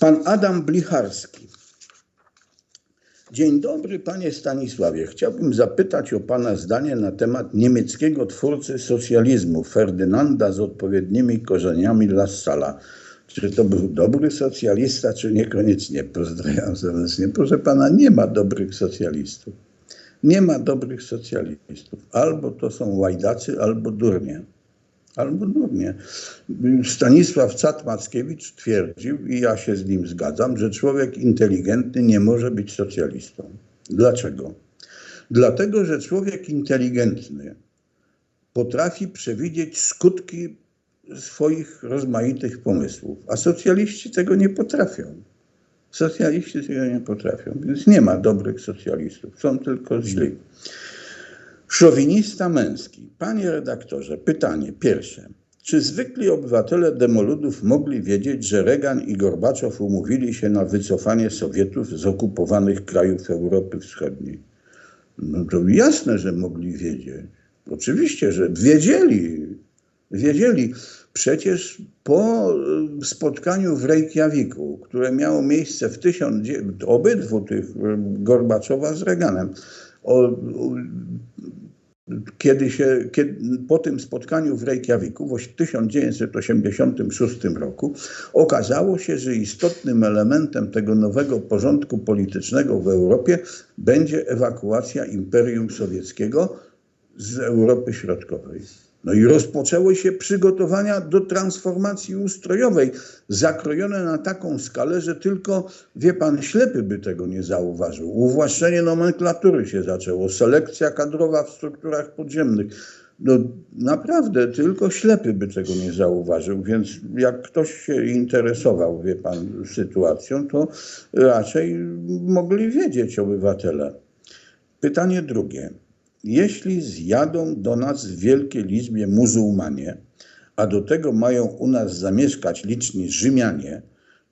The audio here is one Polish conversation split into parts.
Pan Adam Blicharski. Dzień dobry, panie Stanisławie. Chciałbym zapytać o pana zdanie na temat niemieckiego twórcy socjalizmu Ferdynanda z odpowiednimi korzeniami Lassala. Czy to był dobry socjalista, czy niekoniecznie? Pozdrawiam serdecznie. Proszę pana, nie ma dobrych socjalistów. Nie ma dobrych socjalistów. Albo to są łajdacy, albo durnie. Albo durnie. Stanisław Cat-Mackiewicz twierdził, i ja się z nim zgadzam, że człowiek inteligentny nie może być socjalistą. Dlaczego? Dlatego, że człowiek inteligentny potrafi przewidzieć skutki swoich rozmaitych pomysłów, a socjaliści tego nie potrafią. Socjaliści tego nie potrafią, więc nie ma dobrych socjalistów, są tylko źli. Szowinista męski. Panie redaktorze, pytanie pierwsze. Czy zwykli obywatele demoludów mogli wiedzieć, że Reagan i Gorbaczow umówili się na wycofanie Sowietów z okupowanych krajów Europy Wschodniej? No to jasne, że mogli wiedzieć. Oczywiście, że wiedzieli. Wiedzieli. Przecież po spotkaniu w Reykjaviku, które miało miejsce w 1000, obydwu tych Gorbaczowa z Reaganem, o, kiedy się, kiedy, po tym spotkaniu w Reykjaviku w 1986 roku okazało się, że istotnym elementem tego nowego porządku politycznego w Europie będzie ewakuacja Imperium Sowieckiego z Europy Środkowej. No i rozpoczęły się przygotowania do transformacji ustrojowej, zakrojone na taką skalę, że tylko, wie pan, ślepy by tego nie zauważył. Uwłaszczenie nomenklatury się zaczęło, selekcja kadrowa w strukturach podziemnych. No naprawdę, tylko ślepy by tego nie zauważył, więc jak ktoś się interesował, wie pan, sytuacją, to raczej mogli wiedzieć obywatele. Pytanie drugie jeśli zjadą do nas w wielkiej liczbie muzułmanie, a do tego mają u nas zamieszkać liczni Rzymianie,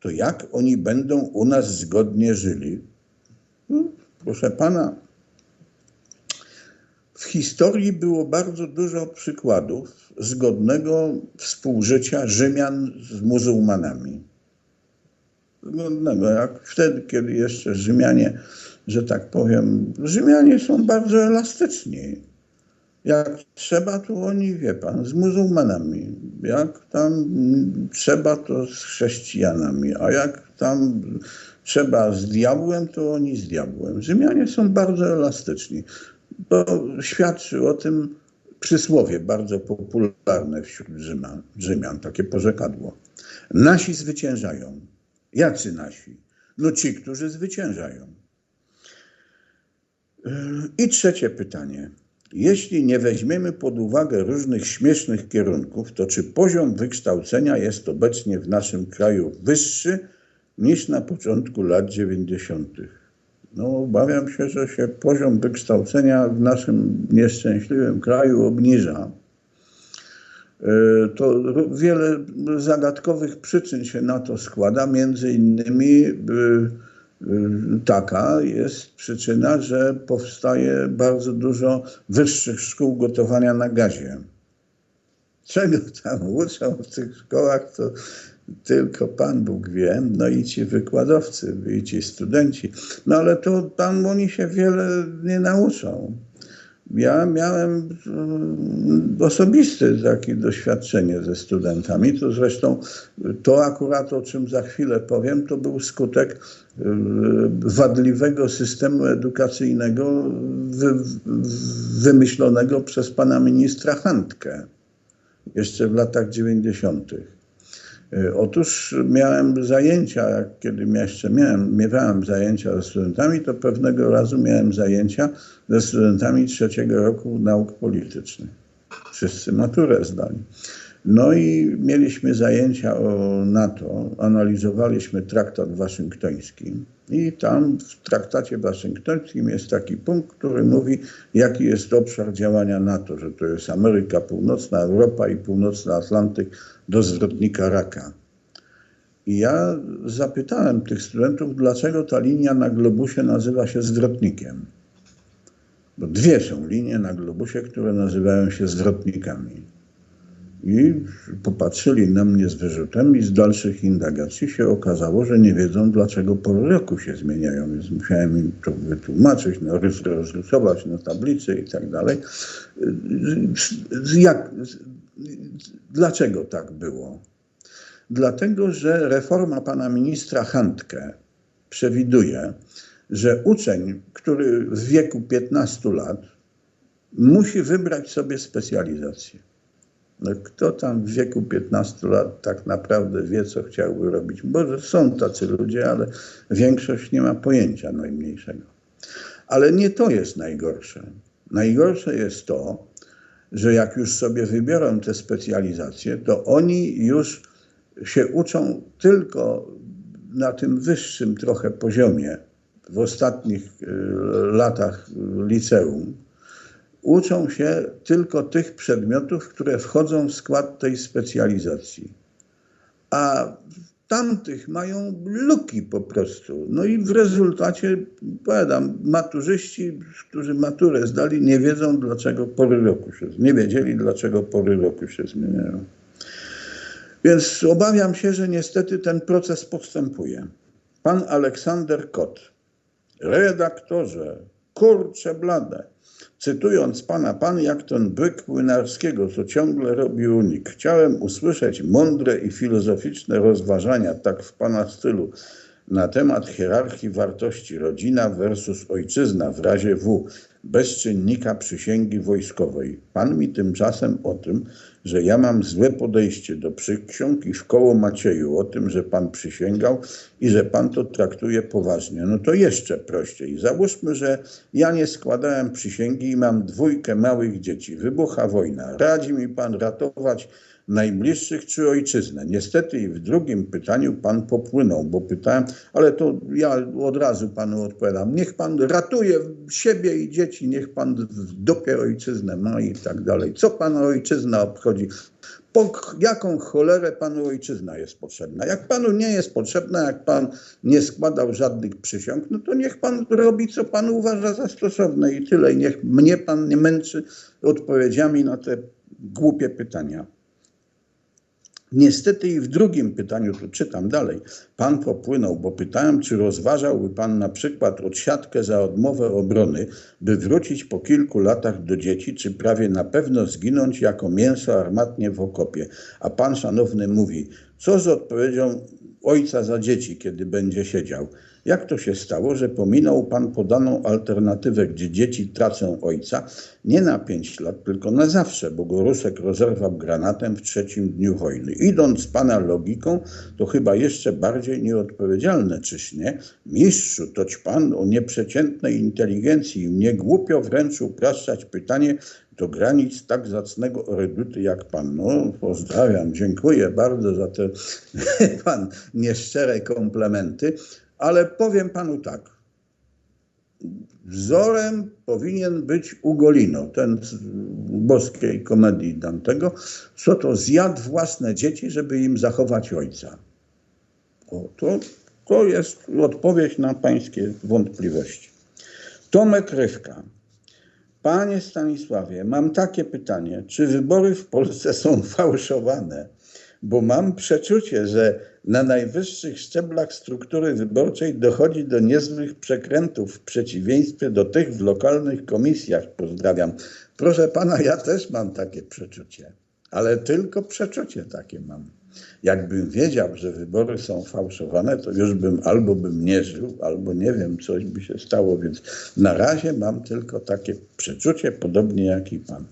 to jak oni będą u nas zgodnie żyli? No, proszę pana, w historii było bardzo dużo przykładów zgodnego współżycia Rzymian z muzułmanami. Zgodnego, jak wtedy, kiedy jeszcze Rzymianie że tak powiem, Rzymianie są bardzo elastyczni. Jak trzeba, to oni, wie pan, z muzułmanami. Jak tam trzeba, to z chrześcijanami. A jak tam trzeba z diabłem, to oni z diabłem. Rzymianie są bardzo elastyczni. To świadczy o tym przysłowie bardzo popularne wśród Rzymian, Rzymian takie porzekadło. Nasi zwyciężają. Jacy nasi? No ci, którzy zwyciężają. I trzecie pytanie. Jeśli nie weźmiemy pod uwagę różnych śmiesznych kierunków, to czy poziom wykształcenia jest obecnie w naszym kraju wyższy niż na początku lat 90.? No, obawiam się, że się poziom wykształcenia w naszym nieszczęśliwym kraju obniża. E, to wiele zagadkowych przyczyn się na to składa, między innymi e, taka jest przyczyna, że powstaje bardzo dużo wyższych szkół gotowania na gazie. Czego tam uczą w tych szkołach, to tylko Pan Bóg wie, no i ci wykładowcy, i ci studenci. No ale to tam oni się wiele nie nauczą. Ja miałem mm, osobiste takie doświadczenie ze studentami. To zresztą to akurat, o czym za chwilę powiem, to był skutek y, wadliwego systemu edukacyjnego wy, wymyślonego przez pana ministra Handkę jeszcze w latach 90. Y, otóż miałem zajęcia, jak kiedy jeszcze miałem, miewałem zajęcia ze studentami, to pewnego razu miałem zajęcia ze studentami trzeciego roku nauk politycznych. Wszyscy maturę zdali. No i mieliśmy zajęcia o NATO, analizowaliśmy traktat waszyngtoński i tam w traktacie waszyngtońskim jest taki punkt, który mówi, jaki jest obszar działania NATO, że to jest Ameryka Północna, Europa i Północny Atlantyk do zwrotnika raka. I ja zapytałem tych studentów, dlaczego ta linia na globusie nazywa się zwrotnikiem. Bo dwie są linie na globusie, które nazywają się zwrotnikami. I popatrzyli na mnie z wyrzutem i z dalszych indagacji się okazało, że nie wiedzą, dlaczego pory roku się zmieniają. Więc musiałem im to wytłumaczyć, no, rozrysować na tablicy i tak dalej. Jak, dlaczego tak było? Dlatego, że reforma pana ministra Handke przewiduje, że uczeń, który w wieku 15 lat musi wybrać sobie specjalizację. No, kto tam w wieku 15 lat tak naprawdę wie, co chciałby robić? Bo są tacy ludzie, ale większość nie ma pojęcia najmniejszego. Ale nie to jest najgorsze. Najgorsze jest to, że jak już sobie wybiorą te specjalizacje, to oni już się uczą tylko na tym wyższym trochę poziomie w ostatnich y, latach liceum uczą się tylko tych przedmiotów, które wchodzą w skład tej specjalizacji. A tamtych mają luki po prostu. No i w rezultacie, powiadam, maturzyści, którzy maturę zdali, nie wiedzą, dlaczego pory roku się, nie wiedzieli, dlaczego pory roku się zmieniają. Więc obawiam się, że niestety ten proces postępuje. Pan Aleksander Kot, redaktorze, kurcze blade, Cytując pana, pan jak ten byk płynarskiego, co ciągle robi unik. Chciałem usłyszeć mądre i filozoficzne rozważania, tak w pana stylu, na temat hierarchii wartości rodzina versus ojczyzna w razie W bez czynnika przysięgi wojskowej. Pan mi tymczasem o tym, że ja mam złe podejście do przyksiąg i w koło Macieju o tym, że pan przysięgał i że pan to traktuje poważnie. No to jeszcze prościej. Załóżmy, że ja nie składałem przysięgi i mam dwójkę małych dzieci. Wybucha wojna. Radzi mi pan ratować najbliższych czy ojczyznę. Niestety i w drugim pytaniu pan popłynął, bo pytałem, ale to ja od razu panu odpowiadam. Niech pan ratuje siebie i dzieci, niech pan w dupie ojczyznę ma i tak dalej. Co pana ojczyzna obchodzi? Po jaką cholerę panu ojczyzna jest potrzebna? Jak panu nie jest potrzebna, jak pan nie składał żadnych przysiąg, no to niech pan robi, co pan uważa za stosowne i tyle. I niech mnie pan nie męczy odpowiedziami na te głupie pytania. Niestety i w drugim pytaniu, tu czytam dalej, pan popłynął, bo pytałem, czy rozważałby pan na przykład odsiadkę za odmowę obrony, by wrócić po kilku latach do dzieci, czy prawie na pewno zginąć jako mięso armatnie w okopie. A pan szanowny mówi, co z odpowiedzią ojca za dzieci, kiedy będzie siedział? Jak to się stało, że pominął pan podaną alternatywę, gdzie dzieci tracą ojca nie na pięć lat, tylko na zawsze, bo go Rusek rozerwał granatem w trzecim dniu wojny. Idąc pana logiką, to chyba jeszcze bardziej nieodpowiedzialne, czyż nie? Mistrzu, toć pan o nieprzeciętnej inteligencji mnie głupio wręcz upraszczać pytanie do granic tak zacnego erudyty jak pan. No, pozdrawiam, dziękuję bardzo za te pan nieszczere komplementy. Ale powiem panu tak. Wzorem powinien być Ugolino, ten z boskiej komedii Dantego, co to zjadł własne dzieci, żeby im zachować ojca. O, to, to jest odpowiedź na pańskie wątpliwości. Tomek Rywka. Panie Stanisławie, mam takie pytanie. Czy wybory w Polsce są fałszowane? Bo mam przeczucie, że na najwyższych szczeblach struktury wyborczej dochodzi do niezłych przekrętów w przeciwieństwie do tych w lokalnych komisjach. Pozdrawiam. Proszę pana, ja też mam takie przeczucie, ale tylko przeczucie takie mam. Jakbym wiedział, że wybory są fałszowane, to już bym albo bym nie żył, albo nie wiem, coś by się stało, więc na razie mam tylko takie przeczucie, podobnie jak i pan.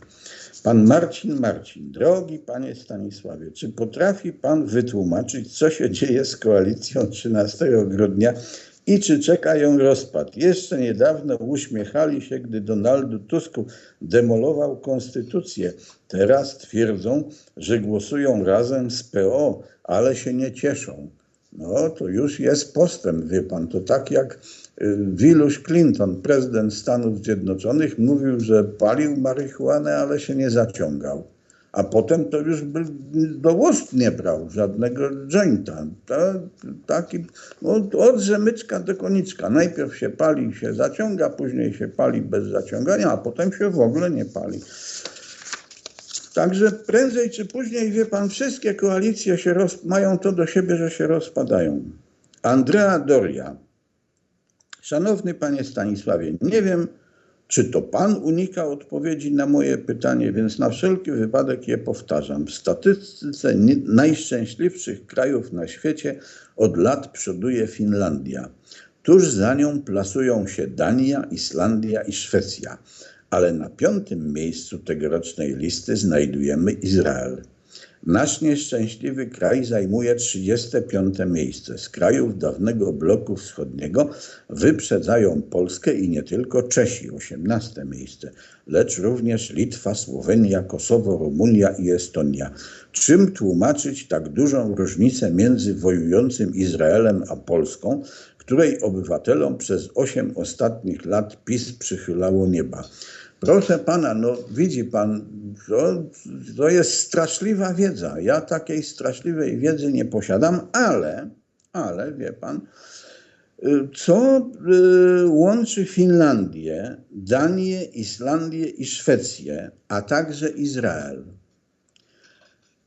Pan Marcin Marcin, drogi panie Stanisławie, czy potrafi pan wytłumaczyć, co się dzieje z koalicją 13 grudnia i czy czeka ją rozpad? Jeszcze niedawno uśmiechali się, gdy Donaldu Tusku demolował konstytucję. Teraz twierdzą, że głosują razem z PO, ale się nie cieszą. No to już jest postęp, wie pan. To tak jak Wilusz Clinton, prezydent Stanów Zjednoczonych, mówił, że palił marihuanę, ale się nie zaciągał. A potem to już by do ust nie brał żadnego jointa. taki, od, od rzemyczka do koniczka. Najpierw się pali, się zaciąga, później się pali bez zaciągania, a potem się w ogóle nie pali. Także prędzej czy później, wie pan, wszystkie koalicje się roz, mają to do siebie, że się rozpadają. Andrea Doria. Szanowny panie Stanisławie, nie wiem, czy to pan unika odpowiedzi na moje pytanie, więc na wszelki wypadek je powtarzam. W statystyce najszczęśliwszych krajów na świecie od lat przoduje Finlandia. Tuż za nią plasują się Dania, Islandia i Szwecja, ale na piątym miejscu tegorocznej listy znajdujemy Izrael. Nasz nieszczęśliwy kraj zajmuje 35. miejsce. Z krajów dawnego bloku wschodniego wyprzedzają Polskę i nie tylko Czesi 18. miejsce, lecz również Litwa, Słowenia, Kosowo, Rumunia i Estonia. Czym tłumaczyć tak dużą różnicę między wojującym Izraelem a Polską, której obywatelom przez 8 ostatnich lat PiS przychylało nieba? Proszę pana, no widzi pan, to, to jest straszliwa wiedza. Ja takiej straszliwej wiedzy nie posiadam, ale, ale wie pan, y, co y, łączy Finlandię, Danię, Islandię i Szwecję, a także Izrael?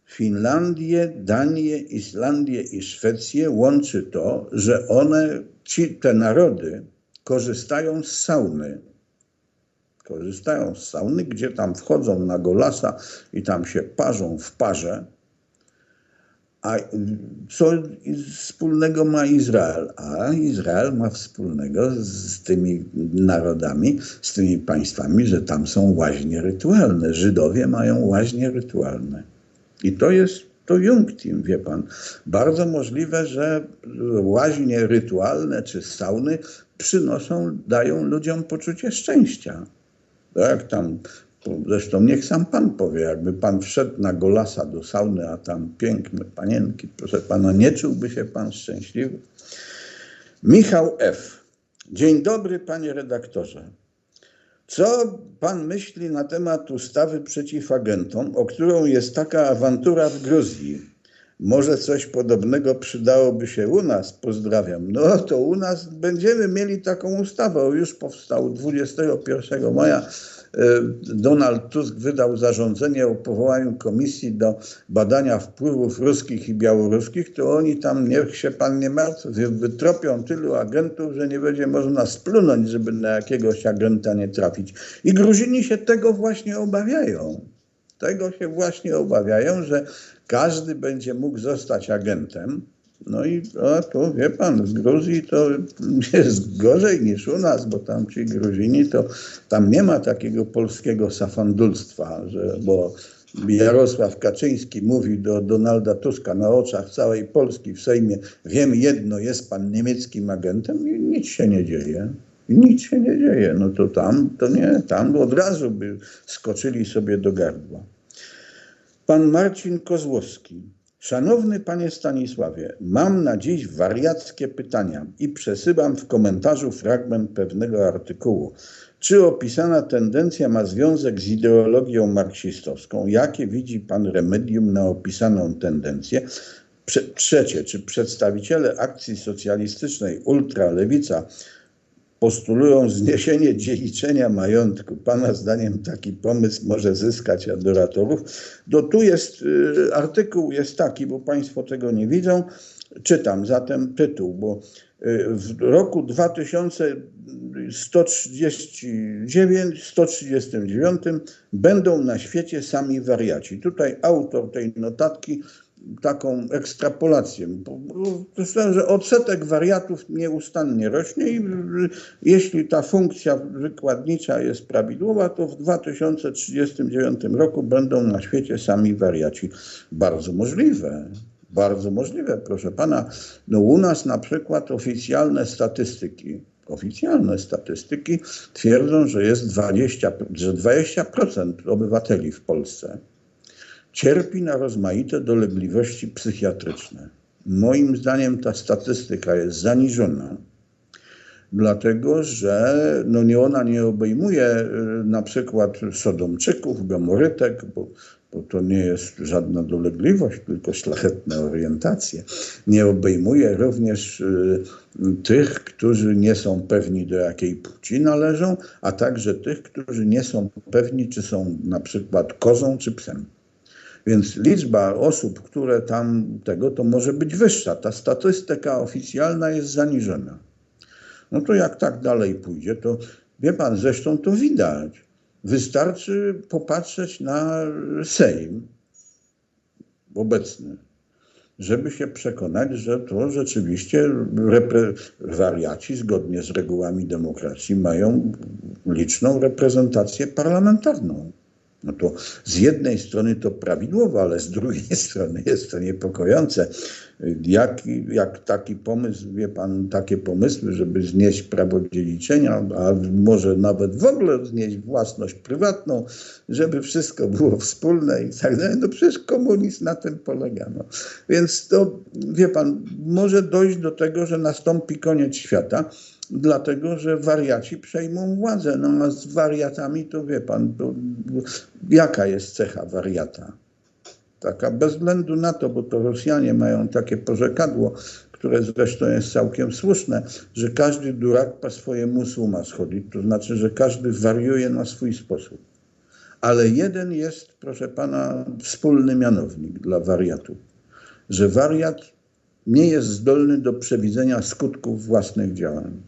Finlandię, Danię, Islandię i Szwecję łączy to, że one, ci, te narody korzystają z sauny korzystają z sauny, gdzie tam wchodzą na golasa i tam się parzą w parze. A co wspólnego ma Izrael? A Izrael ma wspólnego z tymi narodami, z tymi państwami, że tam są łaźnie rytualne. Żydowie mają łaźnie rytualne. I to jest to Jungtim, wie pan. Bardzo możliwe, że łaźnie rytualne czy sauny przynoszą, dają ludziom poczucie szczęścia. Tak, tam, zresztą niech sam pan powie, jakby pan wszedł na golasa do sauny, a tam piękne panienki, proszę pana, nie czułby się pan szczęśliwy? Michał F. Dzień dobry, panie redaktorze. Co pan myśli na temat ustawy przeciw agentom, o którą jest taka awantura w Gruzji? Może coś podobnego przydałoby się u nas? Pozdrawiam. No to u nas będziemy mieli taką ustawę. Już powstał 21 maja. E, Donald Tusk wydał zarządzenie o powołaniu komisji do badania wpływów ruskich i białoruskich, to oni tam, niech się pan nie martwi, wytropią tylu agentów, że nie będzie można splunąć, żeby na jakiegoś agenta nie trafić. I Gruzini się tego właśnie obawiają. Tego się właśnie obawiają, że każdy będzie mógł zostać agentem. No i o, tu wie pan, w Gruzji to jest gorzej niż u nas, bo tam ci Gruzini to tam nie ma takiego polskiego safandulstwa, że, bo Jarosław Kaczyński mówi do Donalda Tuska na oczach całej Polski w Sejmie, wiem jedno, jest pan niemieckim agentem i nic się nie dzieje. I nic się nie dzieje. No to tam, to nie, tam od razu by skoczyli sobie do gardła. Pan Marcin Kozłowski. Szanowny panie Stanisławie, mam na dziś wariackie pytania i przesyłam w komentarzu fragment pewnego artykułu. Czy opisana tendencja ma związek z ideologią marksistowską? Jakie widzi pan remedium na opisaną tendencję? Trzecie, czy przedstawiciele akcji socjalistycznej ultralewica postulują zniesienie dziedziczenia majątku. Pana zdaniem taki pomysł może zyskać adoratorów. Do tu jest, y, artykuł jest taki, bo Państwo tego nie widzą. Czytam zatem tytuł, bo y, w roku 2139, 139 będą na świecie sami wariaci. Tutaj autor tej notatki taką ekstrapolację. To że odsetek wariatów nieustannie rośnie i jeśli ta funkcja wykładnicza jest prawidłowa, to w 2039 roku będą na świecie sami wariaci. Bardzo możliwe. Bardzo możliwe, proszę pana. No u nas na przykład oficjalne statystyki, oficjalne statystyki twierdzą, że jest 20, że 20% obywateli w Polsce cierpi na rozmaite dolegliwości psychiatryczne. Moim zdaniem ta statystyka jest zaniżona, dlatego że no nie ona nie obejmuje y, na przykład sodomczyków, gomorytek, bo, bo to nie jest żadna dolegliwość, tylko szlachetne orientacje. Nie obejmuje również y, tych, którzy nie są pewni do jakiej płci należą, a także tych, którzy nie są pewni, czy są na przykład kozą czy psem. Więc liczba osób, które tam tego, to może być wyższa. Ta statystyka oficjalna jest zaniżona. No to jak tak dalej pójdzie, to wie pan, zresztą to widać. Wystarczy popatrzeć na Sejm obecny, żeby się przekonać, że to rzeczywiście wariaci zgodnie z regułami demokracji mają liczną reprezentację parlamentarną. No to z jednej strony to prawidłowo, ale z drugiej strony jest to niepokojące. Jak, jak taki pomysł, wie pan, takie pomysły, żeby znieść prawo dziedziczenia, a może nawet w ogóle znieść własność prywatną, żeby wszystko było wspólne i tak dalej. No przecież komunizm na tym polega. No. Więc to, wie pan, może dojść do tego, że nastąpi koniec świata dlatego że wariaci przejmą władzę. No a z wariatami to wie pan, to, jaka jest cecha wariata? Taka bez względu na to, bo to Rosjanie mają takie porzekadło, które zresztą jest całkiem słuszne, że każdy durak po swojemu ma schodzić, to znaczy, że każdy wariuje na swój sposób. Ale jeden jest, proszę pana, wspólny mianownik dla wariatów, że wariat nie jest zdolny do przewidzenia skutków własnych działań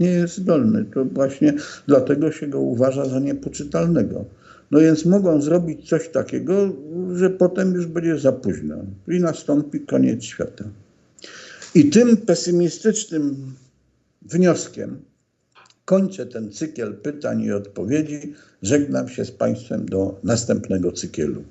nie jest zdolny. To właśnie dlatego się go uważa za niepoczytalnego. No więc mogą zrobić coś takiego, że potem już będzie za późno i nastąpi koniec świata. I tym pesymistycznym wnioskiem kończę ten cykl pytań i odpowiedzi. Żegnam się z Państwem do następnego cyklu.